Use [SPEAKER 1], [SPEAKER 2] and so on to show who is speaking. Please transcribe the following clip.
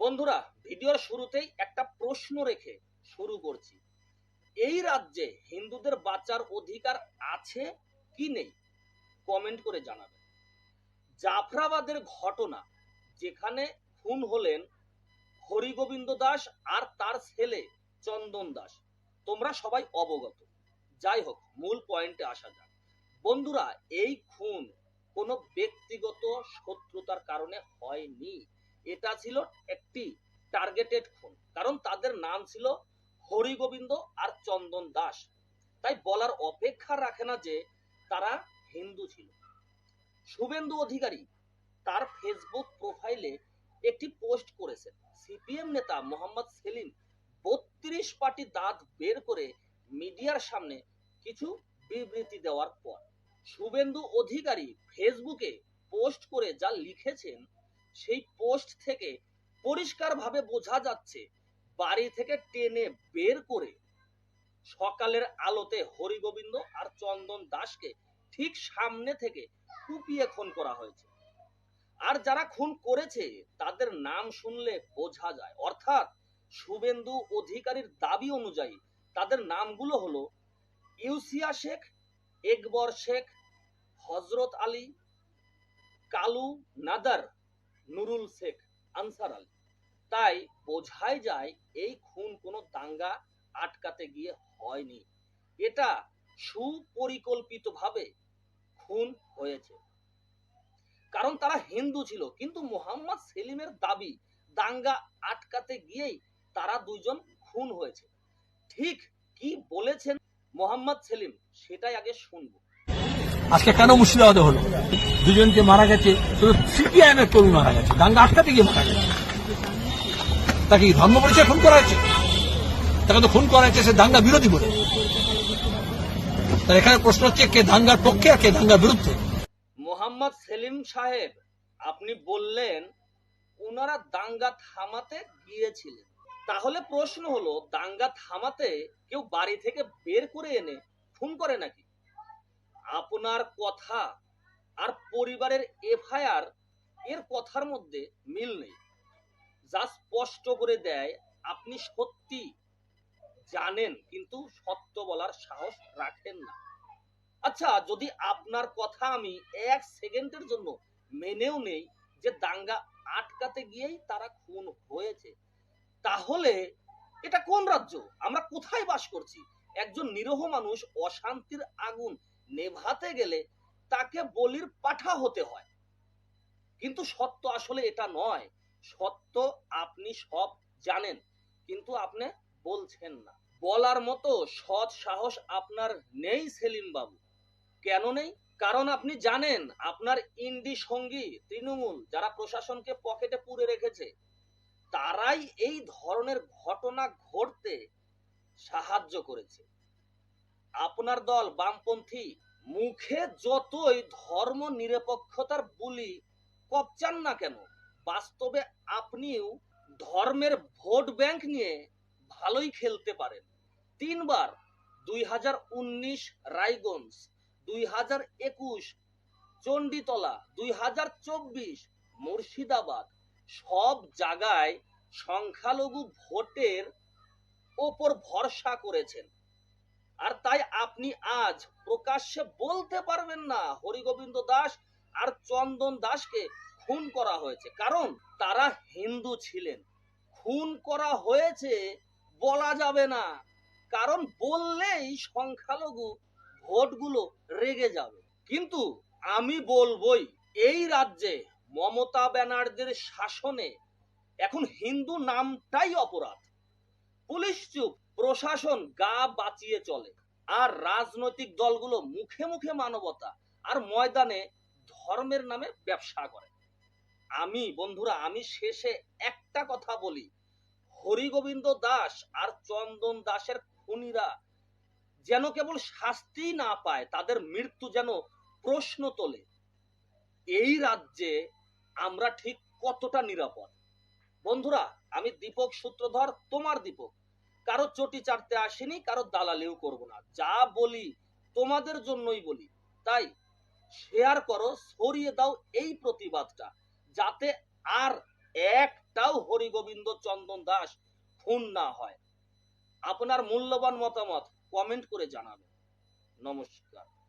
[SPEAKER 1] বন্ধুরা, ভিডিওর শুরুতেই একটা প্রশ্ন রেখে শুরু করছি। এই রাজ্যে হিন্দুদের বাঁচার অধিকার আছে কি নেই? কমেন্ট করে জানাবেন জাফরাবাদের ঘটনা, যেখানে খুন হলেন হরিগোবিন্দ দাস আর তার ছেলে চন্দন দাস। তোমরা সবাই অবগত। যাই হোক, মূল পয়েন্টে আসা যাক। বন্ধুরা, এই খুন কোনো ব্যক্তিগত শত্রুতার কারণে হয়নি। এটা ছিল একটি টার্গেটেড খুন। কারণ তাদের নাম ছিল হরিগোবিন্দ আর চন্দন দাস। তাই বলার অপেক্ষা রাখে না যে তারা হিন্দু ছিল। শুভেন্দু অধিকারী তার ফেসবুক প্রোফাইলে একটি পোস্ট করেছেন। সিপিএম নেতা মোহাম্মদ সেলিম বত্রিশ পাটি দাঁত বের করে মিডিয়ার সামনে কিছু বিবৃতি দেওয়ার পর, শুভেন্দু অধিকারী ফেসবুকে পোস্ট করে যা লিখেছেন সেই পোস্ট থেকে পরিষ্কারভাবে বোঝা যাচ্ছে বাড়ি থেকে টেনে বের করে সকালের আলোতে হরিগোবিন্দ আর চন্দন দাসকে ঠিক সামনে থেকে কুপিয়ে খুন করা হয়েছে। আর যারা খুন করেছে, তাদের নাম শুনলে বোঝা যায়। অর্থাৎ শুভেন্দু অধিকারীর দাবি অনুযায়ী তাদের নামগুলো হলো ইউসিয়া শেখ, একবর শেখ হজরত আলী, কালু নাদার নুরুল শেখ আনসার আলী। তাই বোঝাই যায় এই খুন কোনো দাঙ্গা আটকাতে গিয়ে হয়নি। এটা সুপরিকল্পিতভাবে খুন হয়েছে। কারণ তারা হিন্দু ছিল, কিন্তু মোহাম্মদ সেলিমের দাবি, দাঙ্গা আটকাতে গিয়েই তারা দুইজন খুন হয়েছে। ঠিক কি বলেছেন মোহাম্মদ সেলিম, সেটাই আগে শুনব।
[SPEAKER 2] আজকে কেন মুর্শিদাবাদে হলো? দুজনকে মারা গেছে, শুধু সিপিআইএম এর কর্মী মারা গেছে দাঙ্গা আটকাতে গিয়ে মারা গেছে। তাকে ধর্ম পরিচয় খুন করা হয়েছে? তাকে তো খুন করা হয়েছে সে দাঙ্গা বিরোধী বলে। এখানে প্রশ্ন হচ্ছে, কে দাঙ্গার পক্ষে আর কে দাঙ্গার বিরুদ্ধে?
[SPEAKER 1] মোহাম্মদ সেলিম সাহেব, আপনি বললেন ওনারা দাঙ্গা থামাতে গিয়েছিলেন। তাহলে প্রশ্ন হলো, দাঙ্গা থামাতে কেউ বাড়ি থেকে বের করে এনে খুন করে নাকি? আপনার কথা আর পরিবারের এফআইআর এর কথার মধ্যে মিল নেই। যা স্পষ্ট করে দেয়, আপনি সত্যি জানেন কিন্তু সত্য বলার সাহস রাখেন না। আচ্ছা যদি আপনার কথা আমি এক সেকেন্ডের জন্য মেনেও নেই যে দাঙ্গা আটকাতে গিয়েই তারা খুন হয়েছে, তাহলে এটা কোন রাজ্য? আমরা কোথায় বাস করছি? একজন নিরহ মানুষ অশান্তির আগুন নেভাতে গেলে তাকে বলির পাঠা হতে হয়। কিন্তু সত্য আসলে এটা নয়। সত্য আপনি সব জানেন, কিন্তু আপনি বলছেন না। বলার মতো সৎ সাহস আপনার নেই সেলিম বাবু কেন নেই? কারণ আপনি জানেন, আপনার ইন্ডি সঙ্গী তৃণমূল, যারা প্রশাসনকে পকেটে পুরে রেখেছে, তারাই এই ধরনের ঘটনা ঘটতে সাহায্য করেছে। আপনার দল বামপন্থী, মুখে যতই ধর্ম নিরপেক্ষতার বুলি কপচান না কেন, বাস্তবে আপনিও ধর্মের ভোট ব্যাংক নিয়ে ভালোই খেলতে পারেন। তিনবার, দুই হাজার উনিশ রায়গঞ্জ, দুই হাজার একুশ চণ্ডীতলা, দুই হাজার চব্বিশ মুর্শিদাবাদ, সব জায়গায় সংখ্যালঘু ভোটের ওপর ভরসা করেছেন। আর তাই আপনি আজ প্রকাশ্যে বলতে পারবেন না হরিগোবিন্দ দাস আর চন্দন দাসকে খুন করা হয়েছে। কারণ তারা হিন্দু ছিলেন। খুন করা হয়েছে বলা যাবে না। কারণ বললেই সংখ্যালঘু ভোটগুলো রেগে যাবে। কিন্তু আমি বলবই, এই রাজ্যে মমতা ব্যানার্জির শাসনে এখন হিন্দু নামটাই অপরাধ। পুলিশ চুপ, প্রশাসন গা বাঁচিয়ে চলে। আর রাজনৈতিক দলগুলো মুখে মুখে মানবতা আর ময়দানে ধর্মের নামে ব্যবসা করে। আমি, বন্ধুরা, আমি শেষে একটা কথা বলি। হরিগোবিন্দ দাস আর চন্দন দাসের খুনিরা যেন কেবল শাস্তি না পায়, তাদের মৃত্যু যেন প্রশ্ন তোলে। এই রাজ্যে আমরা ঠিক কতটা নিরাপদ? বন্ধুরা, আমি দীপক সূত্রধর, তোমার দীপক। কারও চটি চাটতে আসেনি, কারও দালালিও করব না। যা বলি তোমাদের জন্যই বলি। তাই শেয়ার করো, ছড়িয়ে দাও এই প্রতিবাদটা, যাতে আর একটাও হরিগোবিন্দ চন্দন দাস খুন না হয়। আপনার মূল্যবান মতামত কমেন্ট করে জানাবেন। নমস্কার।